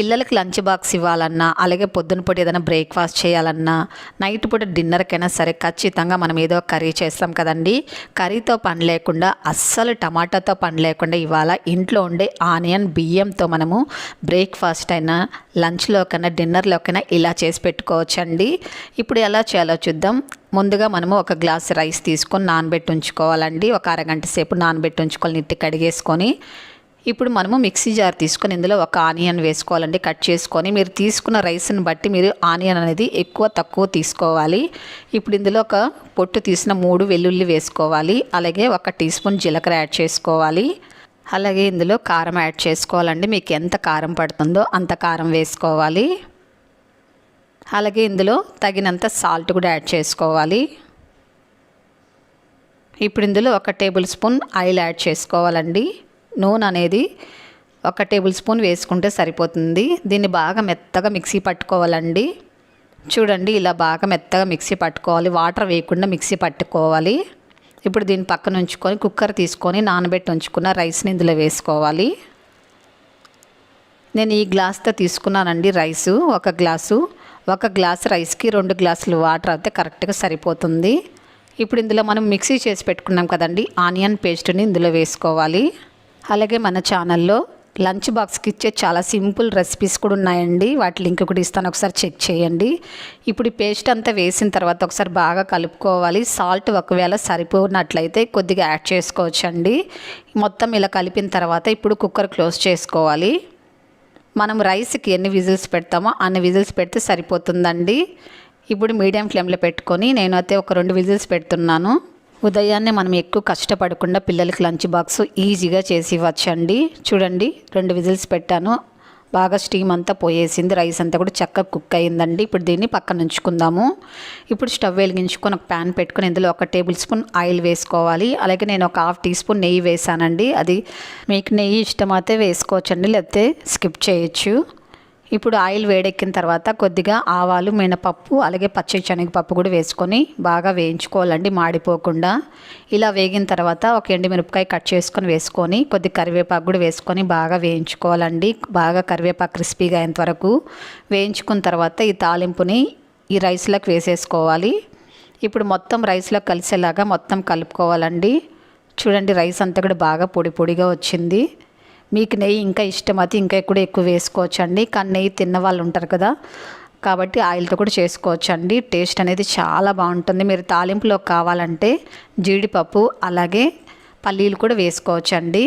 పిల్లలకి lunch box ఇవ్వాలన్నా అలాగే పొద్దున పూట ఏదైనా బ్రేక్ఫాస్ట్ చేయాలన్నా నైట్ పూట డిన్నర్కైనా సరే ఖచ్చితంగా మనం ఏదో కర్రీ చేస్తాం కదండి. కర్రీతో పని లేకుండా అస్సలు టమాటాతో పని లేకుండా ఇవాళ ఇంట్లో ఉండే ఆనియన్ బియ్యంతో మనము బ్రేక్ఫాస్ట్ అయినా లంచ్లోకైనా డిన్నర్లోకైనా ఇలా చేసి పెట్టుకోవచ్చండి. ఇప్పుడు ఎలా చేయాలో చూద్దాం. ముందుగా మనము ఒక గ్లాస్ రైస్ తీసుకొని నానబెట్టి ఉంచుకోవాలండి. ఒక అరగంట సేపు నానబెట్టి ఉంచుకోవాలి నీట్గా కడిగేసుకొని ఇప్పుడు మనము మిక్సీ జార్ తీసుకొని ఇందులో ఒక ఆనియన్ వేసుకోవాలండి. కట్ చేసుకొని మీరు తీసుకున్న రైస్ని బట్టి మీరు ఆనియన్ అనేది ఎక్కువ తక్కువ తీసుకోవాలి. ఇప్పుడు ఇందులో ఒక పొట్టు తీసిన మూడు వెల్లుల్లి వేసుకోవాలి. అలాగే ఒక టీ స్పూన్ జీలకర్ర యాడ్ చేసుకోవాలి. అలాగే ఇందులో కారం యాడ్ చేసుకోవాలండి. మీకు ఎంత కారం పడుతుందో అంత కారం వేసుకోవాలి. అలాగే ఇందులో తగినంత సాల్ట్ కూడా యాడ్ చేసుకోవాలి. ఇప్పుడు ఇందులో ఒక టేబుల్ స్పూన్ ఆయిల్ యాడ్ చేసుకోవాలండి. నూనె అనేది ఒక టేబుల్ స్పూన్ వేసుకుంటే సరిపోతుంది. దీన్ని బాగా మెత్తగా మిక్సీ పట్టుకోవాలండి. చూడండి ఇలా బాగా మెత్తగా మిక్సీ పట్టుకోవాలి. వాటర్ వేయకుండా మిక్సీ పట్టుకోవాలి. ఇప్పుడు దీన్ని పక్కన ఉంచుకొని కుక్కర్ తీసుకొని నానబెట్టి ఉంచుకున్న రైస్ని ఇందులో వేసుకోవాలి. నేను ఈ గ్లాస్తో తీసుకున్నానండి రైసు. ఒక గ్లాసు. ఒక గ్లాస్ రైస్కి రెండు గ్లాసులు వాటర్ అయితే కరెక్ట్గా సరిపోతుంది. ఇప్పుడు ఇందులో మనం మిక్సీ చేసి పెట్టుకున్నాం కదండి ఆనియన్ పేస్ట్ని ఇందులో వేసుకోవాలి. అలాగే మన ఛానల్లో లంచ్ బాక్స్కి ఇచ్చే చాలా సింపుల్ రెసిపీస్ కూడా ఉన్నాయండి. వాటి లింక్ కూడా ఇస్తాను. ఒకసారి చెక్ చేయండి. ఇప్పుడు ఈ పేస్ట్ అంతా వేసిన తర్వాత ఒకసారి బాగా కలుపుకోవాలి. సాల్ట్ ఒకవేళ సరిపోనట్లయితే కొద్దిగా యాడ్ చేసుకోవచ్చండి. మొత్తం ఇలా కలిపిన తర్వాత ఇప్పుడు కుక్కర్ క్లోజ్ చేసుకోవాలి. మనం రైస్కి ఎన్ని విజిల్స్ పెడతామో అన్ని విజిల్స్ పెడితే సరిపోతుందండి. ఇప్పుడు మీడియం ఫ్లేమ్లో పెట్టుకొని నేనైతే ఒక రెండు విజిల్స్ పెడుతున్నాను. ఉదయాన్నే మనం ఎక్కువ కష్టపడకుండా పిల్లలకి లంచ్ బాక్స్ ఈజీగా చేసి ఇవ్వచ్చండి. చూడండి రెండు విజిల్స్ పెట్టాను. బాగా స్టీమ్ అంతా పోయేసింది. రైస్ అంతా కూడా చక్కగా కుక్ అయిందండి. ఇప్పుడు దీన్ని పక్కన ఉంచుకుందాము. ఇప్పుడు స్టవ్ వెలిగించుకొని ఒక ప్యాన్ పెట్టుకొని ఇందులో ఒక టేబుల్ స్పూన్ ఆయిల్ వేసుకోవాలి. అలాగే నేను ఒక హాఫ్ టీ స్పూన్ నెయ్యి వేసానండి అది మీకు నెయ్యి ఇష్టమైతే వేసుకోవచ్చండి లేకపోతే స్కిప్ చేయొచ్చు. ఇప్పుడు ఆయిల్ వేడెక్కిన తర్వాత కొద్దిగా ఆవాలు మినపప్పు అలాగే పచ్చి శనగపప్పు కూడా వేసుకొని బాగా వేయించుకోవాలండి మాడిపోకుండా. ఇలా వేగిన తర్వాత ఒక ఎండుమిరపకాయ కట్ చేసుకొని వేసుకొని కొద్ది కరివేపాకు కూడా వేసుకొని బాగా వేయించుకోవాలండి. బాగా కరివేపాకు క్రిస్పీగా అయ్యేంత వరకు వేయించుకున్న తర్వాత ఈ తాలింపుని ఈ రైస్లోకి వేసేసుకోవాలి. ఇప్పుడు మొత్తం రైస్లో కలిసేలాగా మొత్తం కలుపుకోవాలండి. చూడండి రైస్ అంతా కూడా బాగా పొడి పొడిగా వచ్చింది. మీకు నెయ్యి ఇంకా ఇష్టమైతే ఇంకా కూడా ఎక్కువ వేసుకోవచ్చండి. కానీ నెయ్యి తిన్న వాళ్ళు ఉంటారు కదా కాబట్టి ఆయిల్తో కూడా చేసుకోవచ్చండి. టేస్ట్ అనేది చాలా బాగుంటుంది. మీరు తాలింపులో కావాలంటే జీడిపప్పు అలాగే పల్లీలు కూడా వేసుకోవచ్చండి.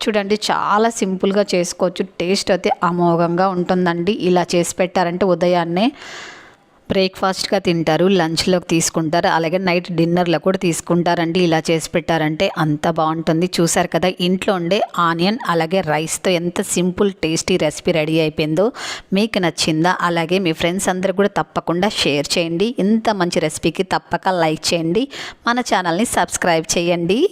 చూడండి చాలా సింపుల్గా చేసుకోవచ్చు. టేస్ట్ అయితే అమోఘంగా ఉంటుందండి. ఇలా చేసి పెట్టారంటే ఉదయాన్నే బ్రేక్ఫాస్ట్గా తింటారు లంచ్లోకి తీసుకుంటారు అలాగే నైట్ డిన్నర్లో కూడా తీసుకుంటారండి. ఇలా చేసి పెట్టారంటే అంత బాగుంటుంది. చూసారు కదా ఇంట్లో ఉండే ఆనియన్ అలాగే రైస్తో ఎంత సింపుల్ టేస్టీ రెసిపీ రెడీ అయిపోయిందో మీకు నచ్చిందా? అలాగే మీ ఫ్రెండ్స్ అందరూ కూడా తప్పకుండా షేర్ చేయండి. ఇంత మంచి రెసిపీకి తప్పక లైక్ చేయండి. మన ఛానల్ని సబ్స్క్రైబ్ చేయండి.